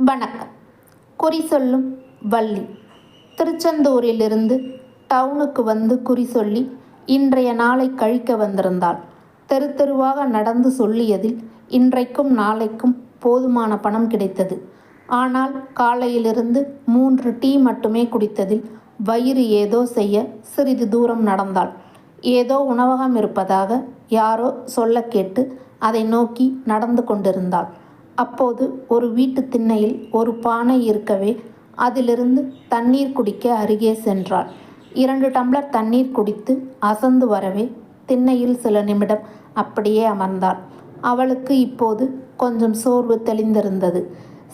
வணக்கம். குறி சொல்லும் வள்ளி. திருச்செந்தூரிலிருந்து டவுனுக்கு வந்து குறி சொல்லி இன்றைய நாளை கழிக்க வந்திருந்தாள். தெரு தெருவாக நடந்து சொல்லியதில் இன்றைக்கும் நாளைக்கும் போதுமான பணம் கிடைத்தது. ஆனால் காலையிலிருந்து மூன்று டீ மட்டுமே குடித்ததில் வயிறு ஏதோ செய்ய சிறிது தூரம் நடந்தாள். ஏதோ உணவகம் இருப்பதாக யாரோ சொல்ல கேட்டு அதை நோக்கி நடந்து கொண்டிருந்தாள். அப்போது ஒரு வீட்டு திண்ணையில் ஒரு பானை இருக்கவே அதிலிருந்து தண்ணீர் குடிக்க அருகே சென்றாள். இரண்டு டம்ளர் தண்ணீர் குடித்து அசந்து வரவே திண்ணையில் சில நிமிடம் அப்படியே அமர்ந்தாள். அவளுக்கு இப்போது கொஞ்சம் சோர்வு தெளிந்திருந்தது.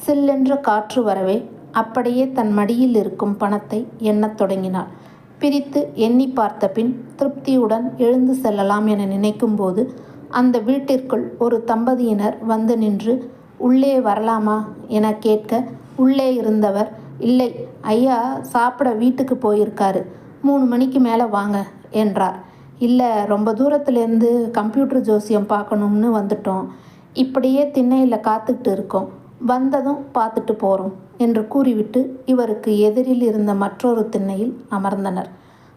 சில்லென்ற காற்று வரவே அப்படியே தன் மடியில் இருக்கும் பணத்தை எண்ணத் தொடங்கினாள். பிரித்து எண்ணி பார்த்த பின் திருப்தியுடன் எழுந்து செல்லலாம் என நினைக்கும்போது அந்த வீட்டிற்குள் ஒரு தம்பதியினர் வந்து நின்று உள்ளே வரலாமா? என கேட்க உள்ளே இருந்தவர் இல்லை ஐயா சாப்பிட வீட்டுக்கு போயிருக்காரு. மூணு மணிக்கு மேலே வாங்க என்றார். இல்லை ரொம்ப தூரத்துலேருந்து கம்ப்யூட்டர் ஜோசியம் பார்க்கணும்னு வந்துட்டோம். இப்படியே திண்ணையில் காத்துக்கிட்டு இருக்கோம். வந்ததும் பார்த்துட்டு போகிறோம் என்று கூறிவிட்டு இவருக்கு எதிரில் இருந்த மற்றொரு திண்ணையில் அமர்ந்தனர்.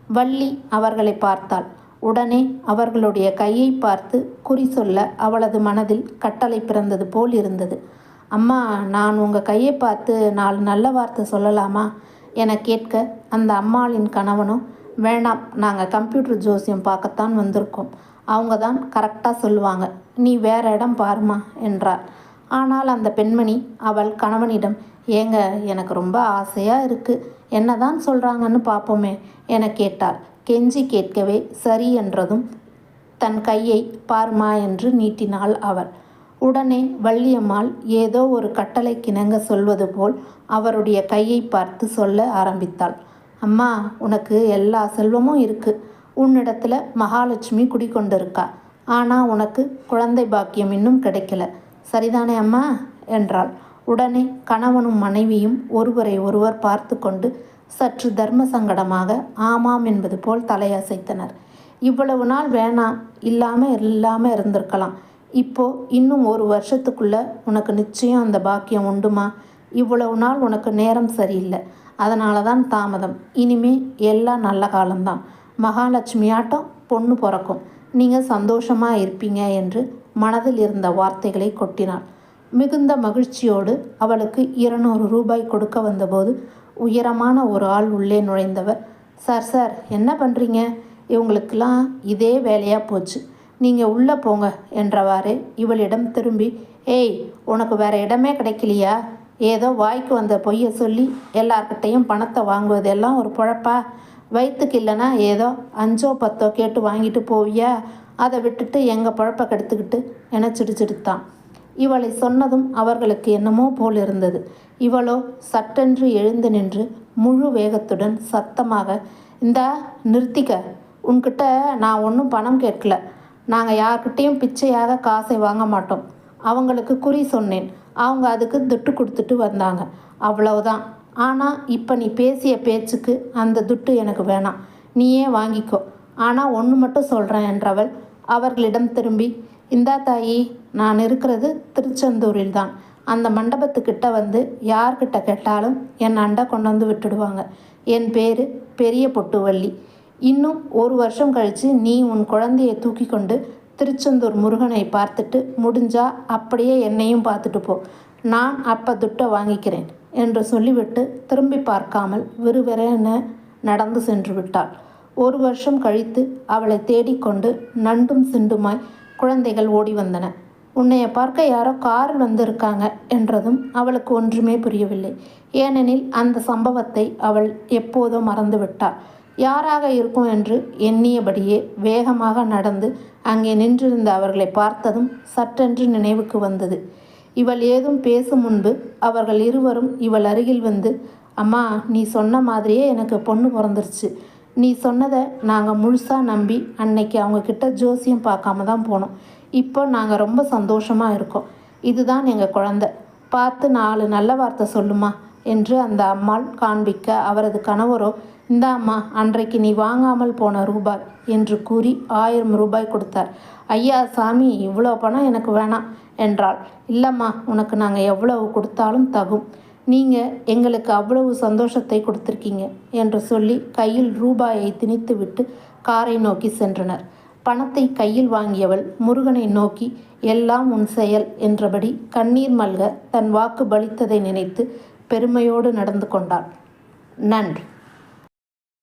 வள்ளி அவர்களை பார்த்தாள். உடனே அவர்களுடைய கையை பார்த்து குறி சொல்ல அவளது மனதில் கட்டளை பிறந்தது போல் இருந்தது. அம்மா நான் உங்கள் கையை பார்த்து நாலு நல்ல வார்த்தை சொல்லலாமா? என கேட்க அந்த அம்மாளின் கணவனும் வேணாம் நாங்கள் கம்ப்யூட்டர் ஜோசியம் பார்க்கத்தான் வந்திருக்கோம். அவங்க தான் கரெக்டாக சொல்லுவாங்க. நீ வேற இடம் பாருமா என்றார் ஆனால் அந்த பெண்மணி அவள் கணவனிடம் ஏங்க எனக்கு ரொம்ப ஆசையாக இருக்குது என்ன தான் சொல்கிறாங்கன்னு பார்ப்போமே என கேட்டாள். கெஞ்சி கேட்கவே சரி என்றதும் தன் கையை பார்மா என்று நீட்டினாள் அவள் உடனே வள்ளியம்மாள் ஏதோ ஒரு கட்டளை கிணங்க சொல்வது போல் அவருடைய கையை பார்த்து சொல்ல ஆரம்பித்தாள். அம்மா உனக்கு எல்லா செல்வமும் இருக்கு. உன்னிடத்துல மகாலட்சுமி குடிக்கொண்டிருக்கா ஆனால் உனக்கு குழந்தை பாக்கியம் இன்னும் கிடைக்கல. சரிதானே அம்மா? என்றாள். உடனே கணவனும் மனைவியும் ஒருவரை ஒருவர் பார்த்து கொண்டு சற்று தர்ம சங்கடமாக ஆமாம் என்பது போல் தலையசைத்தனர். இவ்வளவு நாள் வேணாம் இல்லாமல் இல்லாமல் இருந்திருக்கலாம். இப்போ இன்னும் ஒரு வருஷத்துக்குள்ள உனக்கு நிச்சயம் அந்த பாக்கியம் உண்டுமா? இவ்வளவு நாள் உனக்கு நேரம் சரியில்லை. அதனால தான் தாமதம். இனிமே எல்லாம் நல்ல காலம்தான். மகாலட்சுமி ஆட்டம் பொண்ணு பிறக்கும். நீங்கள் சந்தோஷமாக இருப்பீங்க என்று மனதில் இருந்த வார்த்தைகளை கொட்டினாள். மிகுந்த மகிழ்ச்சியோடு அவளுக்கு இருநூறு ரூபாய் கொடுக்க வந்தபோது உயரமான ஒரு ஆள் உள்ளே நுழைந்தவர் சார் சார் என்ன பண்ணுறீங்க இவங்களுக்கெல்லாம் இதே வேலையாக போச்சு. நீங்கள் உள்ளே போங்க என்றவாறு இவளிடம் திரும்பி ஏய் உனக்கு வேறு இடமே கிடைக்கலையா? ஏதோ வாய்க்கு வந்த பொய்யை சொல்லி எல்லார்கிட்டையும் பணத்தை வாங்குவதெல்லாம் ஒரு பொழப்பா? வயிற்றுக்கு இல்லைன்னா ஏதோ அஞ்சோ பத்தோ கேட்டு வாங்கிட்டு போவியா? அதை விட்டுட்டு எங்கள் பழப்பை கெடுத்துக்கிட்டு? என சிடுச்சிடுத்தான் இவளை சொன்னதும் அவர்களுக்கு என்னமோ போல் இருந்தது. இவளோ சட்டென்று எழுந்து நின்று முழு வேகத்துடன் சத்தமாக இந்தா நிறுத்திக்க. உன்கிட்ட நான் ஒன்றும் பணம் கேட்கல. நாங்கள் யார்கிட்டேயும் பிச்சையாக காசை வாங்க மாட்டோம். அவங்களுக்கு குறி சொன்னேன். அவங்க அதுக்கு துட்டு கொடுத்துட்டு வந்தாங்க. அவ்வளவுதான். ஆனால் இப்போ நீ பேசிய பேச்சுக்கு அந்த துட்டு எனக்கு வேணாம். நீயே வாங்கிக்கோ. ஆனால் ஒன்று மட்டும் சொல்கிறேன் என்றவள் அவர்களிடம் திரும்பி இந்தா தாயி நான் இருக்கிறது திருச்செந்தூரில் தான் அந்த மண்டபத்துக்கிட்ட வந்து யார்கிட்ட கேட்டாலும் என் அண்டை கொண்டு வந்து விட்டுடுவாங்க. என் பேர் பெரிய பொட்டுவள்ளி. இன்னும் ஒரு வருஷம் கழித்து நீ உன் குழந்தையை தூக்கி கொண்டு திருச்செந்தூர் முருகனை பார்த்துட்டு முடிஞ்சா அப்படியே என்னையும் பார்த்துட்டு போ. நான் அப்போ துட்டை வாங்கிக்கிறேன் என்று சொல்லிவிட்டு திரும்பி பார்க்காமல் விறுவிறென நடந்து சென்று விட்டாள். ஒரு வருஷம் கழித்து அவளை தேடிக்கொண்டு நண்டும் சிண்டுமாய் குழந்தைகள் ஓடி வந்தன. உன்னைய பார்க்க யாரோ காரில் வந்திருக்காங்க என்றதும் அவளுக்கு ஒன்றுமே புரியவில்லை. ஏனெனில் அந்த சம்பவத்தை அவள் எப்போதோ மறந்துவிட்டாள் யாராக இருக்கும் என்று எண்ணியபடியே வேகமாக நடந்து அங்கே நின்றிருந்த அவர்களை பார்த்ததும் சட்டென்று நினைவுக்கு வந்தது. இவள் ஏதும் பேசும் முன்பு அவர்கள் இருவரும் இவள் அருகில் வந்து அம்மா நீ சொன்ன மாதிரியே எனக்கு பொண்ணு பிறந்துருச்சு. நீ சொன்னதை நாங்கள் முழுசாக நம்பி அன்னைக்கு அவங்கக்கிட்ட ஜோசியம் பார்க்காம தான் போனோம். இப்போ நாங்கள் ரொம்ப சந்தோஷமாக இருக்கோம். இதுதான் எங்கள் குழந்த. பார்த்து நாலு நல்ல வார்த்தை சொல்லுமா என்று அந்த அம்மாள் காண்பிக்க அவரது கணவரோ இந்த அம்மா அன்றைக்கு நீ வாங்காமல் போன ரூபாய் என்று கூறி ஆயிரம் ரூபாய் கொடுத்தார். ஐயா சாமி இவ்வளோ பணம் எனக்கு வேணாம் என்றாள். இல்லைம்மா உனக்கு நாங்கள் எவ்வளவு கொடுத்தாலும் தகும். நீங்கள் எங்களுக்கு அவ்வளவு சந்தோஷத்தை கொடுத்துருக்கீங்க என்று சொல்லி கையில் ரூபாயை திணித்துவிட்டு காரை நோக்கி சென்றனர். பணத்தை கையில் வாங்கியவள் முருகனை நோக்கி எல்லாம் உன் செயல் என்றபடி கண்ணீர் மல்க தன் வாக்கு பலித்ததை நினைத்து பெருமையோடு நடந்து கொண்டாள். நன்றி.